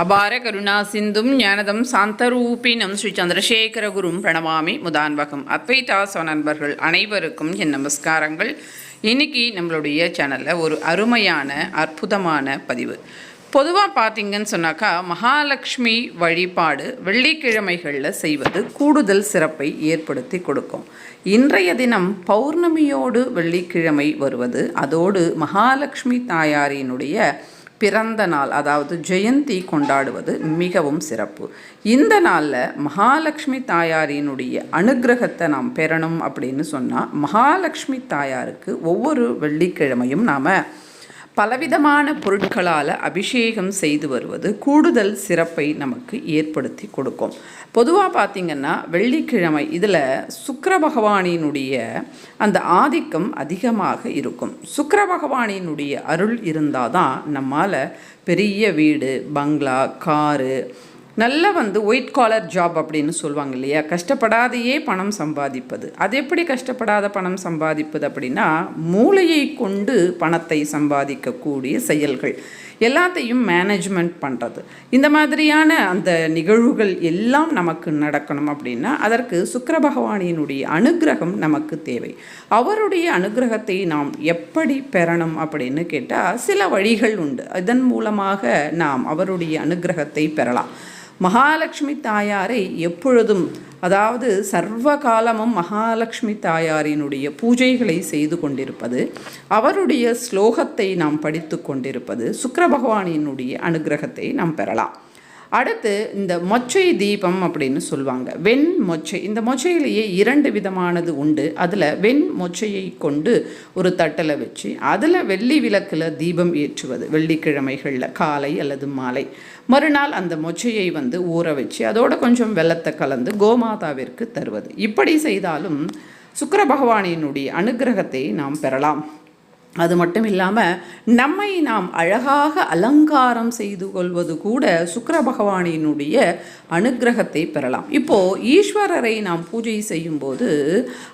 அபார கருணா சிந்தும் ஞானதம் சாந்தரூபினம் ஸ்ரீ சந்திரசேகர குரும் பிரணவாமி முதான்வகம். அத்வைதாச நண்பர்கள் அனைவருக்கும் என் நமஸ்காரங்கள். இன்னைக்கு நம்மளுடைய சேனலில் ஒரு அருமையான அற்புதமான பதிவு. பொதுவாக பார்த்தீங்கன்னு சொன்னாக்கா மகாலட்சுமி வழிபாடு வெள்ளிக்கிழமைகளில் செய்வது கூடுதல் சிறப்பை ஏற்படுத்தி கொடுக்கும். இன்றைய தினம் பௌர்ணமியோடு வெள்ளிக்கிழமை வருவது அதோடு மகாலட்சுமி தாயாரினுடைய பிறந்த நாள் அதாவது ஜெயந்தி கொண்டாடுவது மிகவும் சிறப்பு. இந்த நாளில் மகாலட்சுமி தாயாரினுடைய அனுக்கிரகத்தை நாம் பெறணும் அப்படின்னு சொன்னால் மகாலட்சுமி தாயாருக்கு ஒவ்வொரு வெள்ளிக்கிழமையும் நாம் பலவிதமான பொருட்களால் அபிஷேகம் செய்து வருவது கூடுதல் சிறப்பை நமக்கு ஏற்படுத்தி கொடுக்கும். பொதுவாக பார்த்திங்கன்னா வெள்ளிக்கிழமை இதில் சுக்கர பகவானினுடைய அந்த ஆதிக்கம் அதிகமாக இருக்கும். சுக்கர பகவானினுடைய அருள் இருந்தால் தான் நம்மால் பெரிய வீடு பங்களா காரு நல்ல வந்து ஒயிட் காலர் ஜாப் அப்படின்னு சொல்லுவாங்க இல்லையா? கஷ்டப்படாதையே பணம் சம்பாதிப்பது. அது எப்படி கஷ்டப்படாத பணம் சம்பாதிப்பது அப்படின்னா மூளையை கொண்டு பணத்தை சம்பாதிக்கக்கூடிய செயல்கள். எல்லாத்தையும் மேனேஜ்மெண்ட் பண்ணுறது இந்த மாதிரியான அந்த நிகழ்வுகள் எல்லாம் நமக்கு நடக்கணும் அப்படின்னா அதற்கு சுக்கர பகவானினுடைய அனுகிரகம் நமக்கு தேவை. அவருடைய அனுகிரகத்தை நாம் எப்படி பெறணும் அப்படின்னு கேட்டால் சில வழிகள் உண்டு. இதன் மூலமாக நாம் அவருடைய அனுகிரகத்தை பெறலாம். மகாலட்சுமி தாயாரை எப்பொழுதும் அதாவது சர்வ காலமும் மகாலட்சுமி தாயாரினுடைய பூஜைகளை செய்து கொண்டிருப்பது அவருடைய ஸ்லோகத்தை நாம் படித்து கொண்டிருப்பது சுக்கர பகவானினுடைய அனுகிரகத்தை நாம் பெறலாம். அடுத்து இந்த மொச்சை தீபம் அப்படின்னு சொல்லுவாங்க. வெண் மொச்சை. இந்த மொச்சையிலேயே இரண்டு விதமானது உண்டு. அதில் வெண் மொச்சையை கொண்டு ஒரு தட்டில் வச்சு அதில் வெள்ளி விளக்கில் தீபம் ஏற்றுவது. வெள்ளிக்கிழமைகளில் காலை அல்லது மாலை. மறுநாள் அந்த மொச்சையை வந்து ஊற வச்சு அதோட கொஞ்சம் வெள்ளத்தை கலந்து கோமாதாவிற்கு தருவது. இப்படி செய்தாலும் சுக்கர பகவானினுடைய அனுகிரகத்தை நாம் பெறலாம். அது மட்டும் இல்லாமல் நம்மை நாம் அழகாக அலங்காரம் செய்து கொள்வது கூட சுக்கர பகவானினுடைய அனுக்கிரகத்தை பெறலாம். இப்போது ஈஸ்வரரை நாம் பூஜை செய்யும்போது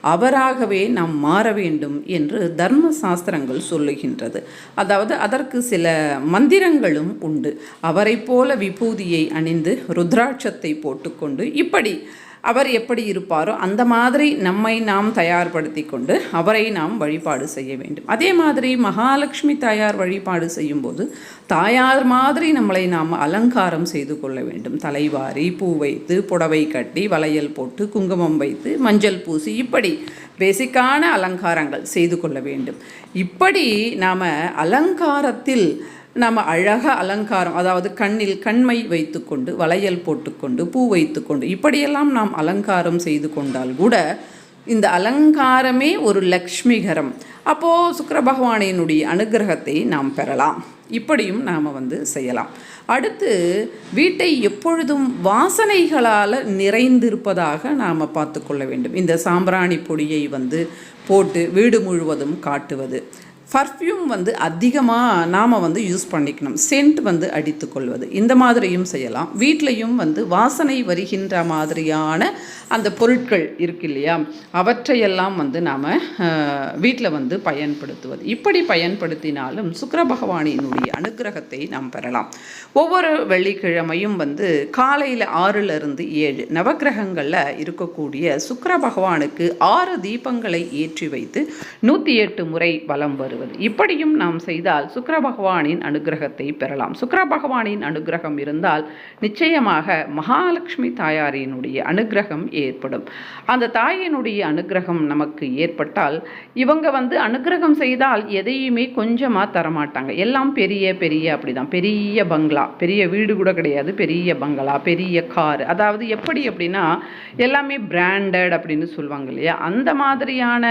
அவராகவே நாம் மாற வேண்டும் என்று தர்ம சாஸ்திரங்கள் சொல்லுகின்றது. அதாவது அதற்கு சில மந்திரங்களும் உண்டு. அவரை போல விபூதியை அணிந்து ருத்ராட்சத்தை போட்டுக்கொண்டு இப்படி அவர் எப்படி இருப்பாரோ அந்த மாதிரி நம்மை நாம் தயார்படுத்தி கொண்டு அவரை நாம் வழிபாடு செய்ய வேண்டும். அதே மாதிரி மகாலட்சுமி தாயார் வழிபாடு செய்யும்போது தாயார் மாதிரி நம்மளை நாம் அலங்காரம் செய்து கொள்ள வேண்டும். தலைவாரி பூ வைத்து புடவை கட்டி வளையல் போட்டு குங்குமம் வைத்து மஞ்சள் பூசி இப்படி பேசிக்கான அலங்காரங்கள் செய்து கொள்ள வேண்டும். இப்படி நாம் அலங்காரத்தில் நம்ம அழகாக அலங்காரம் அதாவது கண்ணில் கண்மை வைத்துக்கொண்டு வளையல் போட்டுக்கொண்டு பூ வைத்துக்கொண்டு இப்படியெல்லாம் நாம் அலங்காரம் செய்து கொண்டால் கூட இந்த அலங்காரமே ஒரு லக்ஷ்மிகரம். அப்போது சுக்கர பகவானினுடைய அனுகிரகத்தை நாம் பெறலாம். இப்படியும் நாம் வந்து செய்யலாம். அடுத்து வீட்டை எப்பொழுதும் வாசனைகளால் நிறைந்திருப்பதாக நாம் பார்த்து கொள்ள வேண்டும். இந்த சாம்பிராணி பொடியை வந்து போட்டு வீடு முழுவதும் காட்டுவது. பர்ஃப்யூம் வந்து அதிகமாக நாம் வந்து யூஸ் பண்ணிக்கணும். சென்ட் வந்து அடித்துக்கொள்வது இந்த மாதிரியும் செய்யலாம். வீட்லேயும் வந்து வாசனை வருகின்ற மாதிரியான அந்த பொருட்கள் இருக்கு இல்லையா? அவற்றையெல்லாம் வந்து நாம் வீட்டில் வந்து பயன்படுத்துவது. இப்படி பயன்படுத்தினாலும் சுக்கர பகவானினுடைய அனுகிரகத்தை நாம் பெறலாம். ஒவ்வொரு வெள்ளிக்கிழமையும் வந்து காலையில் ஆறிலிருந்து ஏழு நவக்கிரகங்களில் இருக்கக்கூடிய சுக்கர பகவானுக்கு ஆறு தீபங்களை ஏற்றி வைத்து நூற்றி எட்டு முறை வலம் வரும். வருவது இப்படியும் நாம் செய்தால் சுக்கர பகவானின் அனுகிரகத்தை பெறலாம். சுக்கர பகவானின் அனுகிரகம் இருந்தால் நிச்சயமாக மகாலட்சுமி தாயாரினுடைய அனுகிரகம் ஏற்படும். அந்த தாயினுடைய அனுகிரகம் நமக்கு ஏற்பட்டால் இவங்க வந்து அனுகிரகம் செய்தால் எதையுமே கொஞ்சமாக தரமாட்டாங்க. எல்லாம் பெரிய பெரிய அப்படிதான். பெரிய பங்களா. பெரிய வீடு கூட கிடையாது. பெரிய பங்களா பெரிய கார். அதாவது எப்படி அப்படின்னா எல்லாமே பிராண்டட் அப்படின்னு சொல்லுவாங்க இல்லையா? அந்த மாதிரியான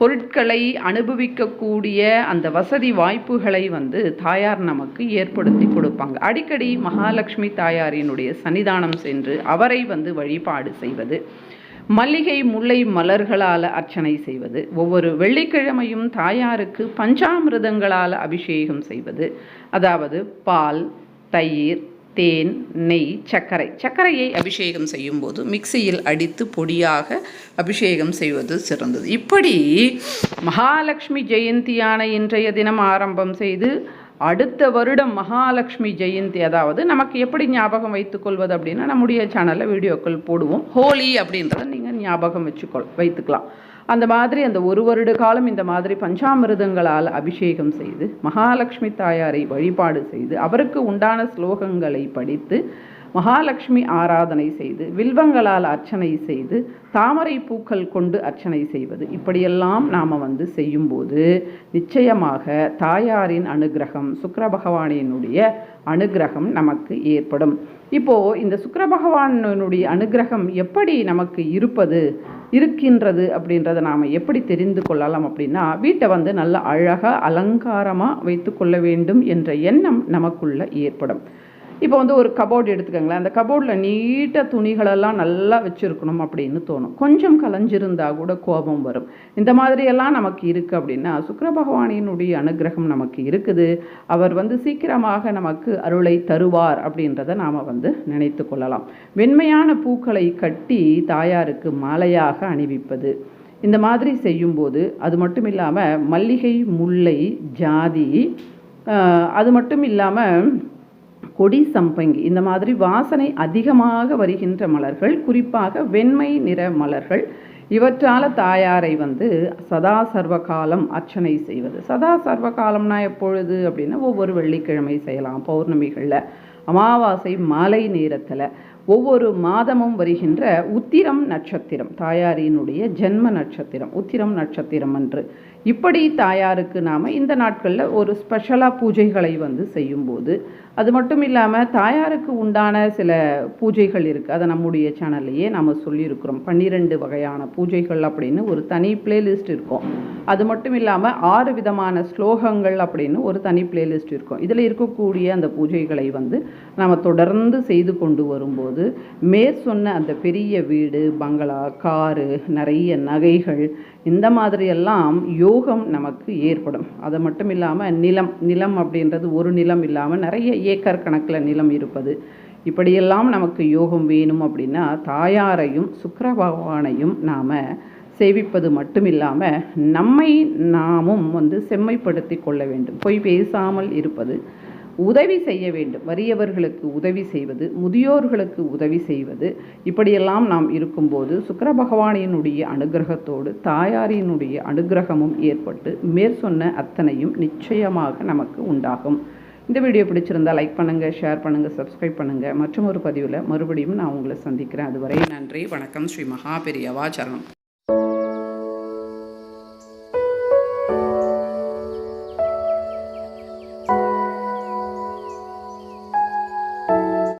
பொருட்களை அனுபவிக்கக்கூடிய அந்த வசதி வாய்ப்புகளை வந்து தாயார் நமக்கு ஏற்படுத்தி கொடுப்பாங்க. அடிக்கடி மகாலட்சுமி தாயாரினுடைய சன்னிதானம் சென்று அவரை வந்து வழிபாடு செய்வது மல்லிகை முல்லை மலர்களால் அர்ச்சனை செய்வது ஒவ்வொரு வெள்ளிக்கிழமையும் தாயாருக்கு பஞ்சாமிரதங்களால் அபிஷேகம் செய்வது அதாவது பால் தயிர் தேன் நெய் சர்க்கரை. சர்க்கரையை அபிஷேகம் செய்யும்போது மிக்சியில் அடித்து பொடியாக அபிஷேகம் செய்வது சிறந்தது. இப்படி மகாலட்சுமி ஜெயந்தியான இன்றைய தினம் ஆரம்பம் செய்து அடுத்த வருடம் மகாலட்சுமி ஜெயந்தி அதாவது நமக்கு எப்படி ஞாபகம் வைத்துக்கொள்வது அப்படின்னா நம்முடைய சேனலில் வீடியோக்கள் போடுவோம். ஹோலி அப்படின்றத நீங்கள் ஞாபகம் வச்சுக்கொள் வைத்துக்கலாம். அந்த மாதிரி அந்த ஒரு வருட காலம் இந்த மாதிரி பஞ்சாமிரதங்களால் அபிஷேகம் செய்து மகாலட்சுமி தாயாரை வழிபாடு செய்து அவருக்கு உண்டான ஸ்லோகங்களை படித்து மகாலட்சுமி ஆராதனை செய்து வில்வங்களால் அர்ச்சனை செய்து தாமரை பூக்கள் கொண்டு அர்ச்சனை செய்வது. இப்படியெல்லாம் நாம் வந்து செய்யும்போது நிச்சயமாக தாயாரின் அனுகிரகம் சுக்கர பகவானினுடைய அனுகிரகம் நமக்கு ஏற்படும். இப்போது இந்த சுக்கர பகவானுடைய அனுகிரகம் எப்படி நமக்கு இருப்பது இருக்கின்றது அப்படின்றத நாம் எப்படி தெரிந்து கொள்ளலாம் அப்படின்னா வீட்டை வந்து நல்ல அழகாக அலங்காரமாக வைத்து கொள்ள வேண்டும் என்ற எண்ணம் நமக்குள்ள ஏற்படும். இப்போ வந்து ஒரு கபோர்டு எடுத்துக்கோங்களேன். அந்த கபோர்டில் நீட்டாக துணிகளெல்லாம் நல்லா வச்சுருக்கணும் அப்படின்னு தோணும். கொஞ்சம் கலைஞ்சிருந்தால் கூட கோபம் வரும். இந்த மாதிரியெல்லாம் நமக்கு இருக்குது அப்படின்னா சுக்கர பகவானினுடைய அனுகிரகம் நமக்கு இருக்குது. அவர் வந்து சீக்கிரமாக நமக்கு அருளை தருவார் அப்படின்றத நாம் வந்து நினைத்து கொள்ளலாம். வெண்மையான பூக்களை கட்டி தாயாருக்கு மாலையாக அணிவிப்பது. இந்த மாதிரி செய்யும்போது அது மட்டும் இல்லாமல் மல்லிகை முல்லை ஜாதி அது மட்டும் இல்லாமல் கொடி சம்பங்கி. இந்த மாதிரி வாசனை அதிகமாக வருகின்ற மலர்கள் குறிப்பாக வெண்மை நிற மலர்கள் இவற்றால் தாயாரை வந்து சதா சர்வகாலம் அர்ச்சனை செய்வது. சதா சர்வகாலம்னா எப்பொழுது அப்படின்னா ஒவ்வொரு வெள்ளிக்கிழமை செய்யலாம். பௌர்ணமிகளில் அமாவாசை மாலை நேரத்தில். ஒவ்வொரு மாதமும் வருகின்ற உத்திரம் நட்சத்திரம் தாயாரினுடைய ஜென்ம நட்சத்திரம் உத்திரம் நட்சத்திரம் அன்று. இப்படி தாயாருக்கு நாம் இந்த நாட்களில் ஒரு ஸ்பெஷலாக பூஜைகளை வந்து செய்யும்போது அது மட்டும் இல்லாமல் தாயாருக்கு உண்டான சில பூஜைகள் இருக்குது அதை நம்முடைய சேனல்லையே நம்ம சொல்லியிருக்கிறோம். பன்னிரெண்டு வகையான பூஜைகள் அப்படின்னு ஒரு தனி பிளேலிஸ்ட் இருக்கும். அது மட்டும் இல்லாமல் ஆறு விதமான ஸ்லோகங்கள் அப்படின்னு ஒரு தனி பிளேலிஸ்ட் இருக்கும். இதில் இருக்கக்கூடிய அந்த பூஜைகளை வந்து நம்ம தொடர்ந்து செய்து கொண்டு வரும்போது மேற் சொன்ன அந்த பெரிய வீடு பங்களா காரு நிறைய நகைகள் இந்த மாதிரியெல்லாம் யோகம் நமக்கு ஏற்படும். அது மட்டும் இல்லாமல் நிலம் நிலம் அப்படின்றது ஒரு நிலம் இல்லாமல் நிறைய ஏக்கர் கணக்கில் நிலம் இருப்பது. இப்படியெல்லாம் நமக்கு யோகம் வேணும் அப்படின்னா தாயாரையும் சுக்கர பகவானையும் நாம் சேவிப்பது மட்டும் இல்லாமல் நம்மை நாமும் வந்து செம்மைப்படுத்தி கொள்ள வேண்டும். பொய் பேசாமல் இருப்பது. உதவி செய்ய வேண்டும். வறியவர்களுக்கு உதவி செய்வது முதியோர்களுக்கு உதவி செய்வது. இப்படியெல்லாம் நாம் இருக்கும்போது சுக்கர பகவானினுடைய அனுகிரகத்தோடு தாயாரினுடைய அனுகிரகமும் ஏற்பட்டு மேற்சொன்ன அத்தனையும் நிச்சயமாக நமக்கு உண்டாகும். இந்த வீடியோ பிடிச்சிருந்தால் லைக் பண்ணுங்கள் ஷேர் பண்ணுங்கள் சப்ஸ்கிரைப் பண்ணுங்கள் மற்றும் ஒரு பதிவில் மறுபடியும் நான் உங்களை சந்திக்கிறேன். அதுவரை நன்றி வணக்கம். ஸ்ரீ மகாபெரியவா சரணம்.